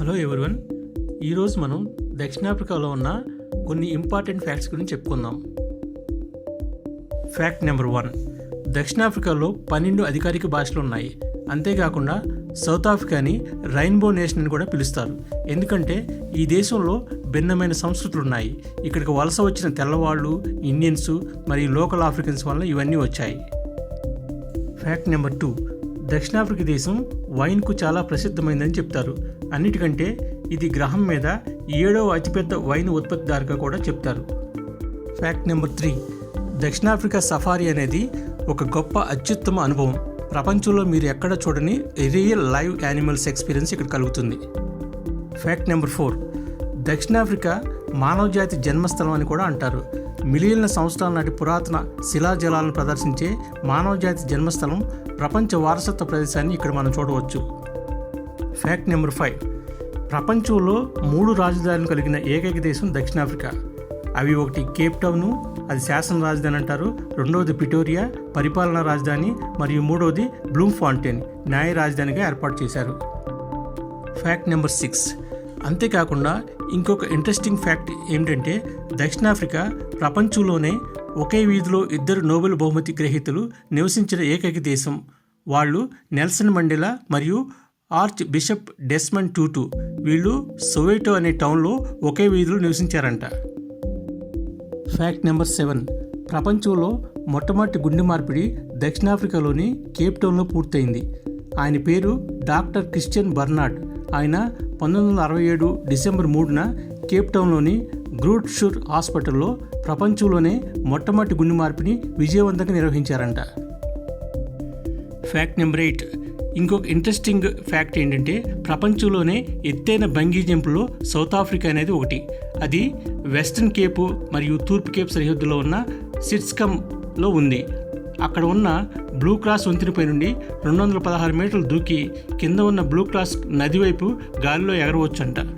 Hello everyone ఈరోజు మనం దక్షిణాఫ్రికాలో ఉన్న కొన్ని ఇంపార్టెంట్ ఫ్యాక్ట్స్ గురించి చెప్పుకుందాం. ఫ్యాక్ట్ నెంబర్ వన్ దక్షిణాఫ్రికాలో పన్నెండు అధికారిక భాషలు ఉన్నాయి. అంతేకాకుండా సౌత్ ఆఫ్రికాని రైన్బో నేషన్ అని కూడా పిలుస్తారు. ఎందుకంటే ఈ దేశంలో భిన్నమైన సంస్కృతులు ఉన్నాయి. ఇక్కడికి వలస వచ్చిన తెల్లవాళ్ళు ఇండియన్స్ మరియు లోకల్ ఆఫ్రికన్స్ వల్ల ఇవన్నీ వచ్చాయి. ఫ్యాక్ట్ నెంబర్ టూ దక్షిణాఫ్రికా దేశం వైన్కు చాలా ప్రసిద్ధమైందని చెప్తారు. అన్నిటికంటే ఇది గ్రహం మీద ఏడవ అతిపెద్ద వైన్ ఉత్పత్తిదారుగా కూడా చెప్తారు. Fact number three. దక్షిణాఫ్రికా సఫారీ అనేది ఒక గొప్ప అత్యుత్తమ అనుభవం. ప్రపంచంలో మీరు ఎక్కడ చూడని రియల్ లైవ్ యానిమల్స్ ఎక్స్పీరియన్స్ ఇక్కడ కలుగుతుంది. Fact number four. దక్షిణాఫ్రికా మానవజాతి జన్మస్థలం అని కూడా అంటారు. మిలియన్ల సంవత్సరాల నాటి పురాతన శిలాజలాలను ప్రదర్శించే మానవజాతి జన్మస్థలం ప్రపంచ వారసత్వ ప్రదేశాన్ని ఇక్కడ మనం చూడవచ్చు. ఫ్యాక్ట్ నెంబర్ ఫైవ్ ప్రపంచంలో మూడు రాజధానులు కలిగిన ఏకైక దేశం దక్షిణాఫ్రికా. అవి ఒకటి కేప్ టౌను అది శాసన రాజధాని అంటారు రెండవది పిటోరియా పరిపాలనా రాజధాని మరియు మూడవది బ్లూమ్ ఫాంటైన్ న్యాయ రాజధానిగా ఏర్పాటు చేశారు. ఫ్యాక్ట్ నెంబర్ సిక్స్ అంతేకాకుండా ఇంకొక ఇంట్రెస్టింగ్ ఫ్యాక్ట్ ఏమిటంటే దక్షిణాఫ్రికా ప్రపంచంలోనే ఒకే వీధిలో ఇద్దరు నోబెల్ బహుమతి గ్రహీతలు నివసించిన ఏకైక దేశం. వాళ్ళు నెల్సన్ మండేలా మరియు ఆర్చ్ బిషప్ డెస్మన్ టూటు వీళ్ళు సొవేటో అనే టౌన్లో ఒకే వీధిలో నివసించారంట. ఫ్యాక్ట్ నెంబర్ సెవెన్ ప్రపంచంలో మొట్టమొదటి గుండె మార్పిడి దక్షిణాఫ్రికాలోని కేప్ టౌన్లో పూర్తయింది. ఆయన పేరు డాక్టర్ క్రిస్టియన్ బర్నార్డ్. ఆయన పంతొమ్మిది వందల అరవై ఏడు డిసెంబర్ మూడున కేప్ టౌన్లోని గ్రూట్ షూర్ హాస్పిటల్లో ప్రపంచంలోనే మొట్టమొదటి గుండె మార్పిని విజయవంతంగా నిర్వహించారంట. Fact number eight. ఇంకొక ఇంట్రెస్టింగ్ ఫ్యాక్ట్ ఏంటంటే ప్రపంచంలోనే ఎత్తైన బంగీ జంపులో సౌత్ ఆఫ్రికా అనేది ఒకటి. అది వెస్ట్రన్ కేపు మరియు తూర్పు కేప్ సరిహద్దులో ఉన్న సిట్స్కమ్లో ఉంది. అక్కడ ఉన్న బ్లూ క్రాస్ వంతెనపై నుండి రెండు వందల పదహారు మీటర్లు దూకి కింద ఉన్న బ్లూ క్రాస్ నది వైపు గాలిలో ఎగరవచ్చంట.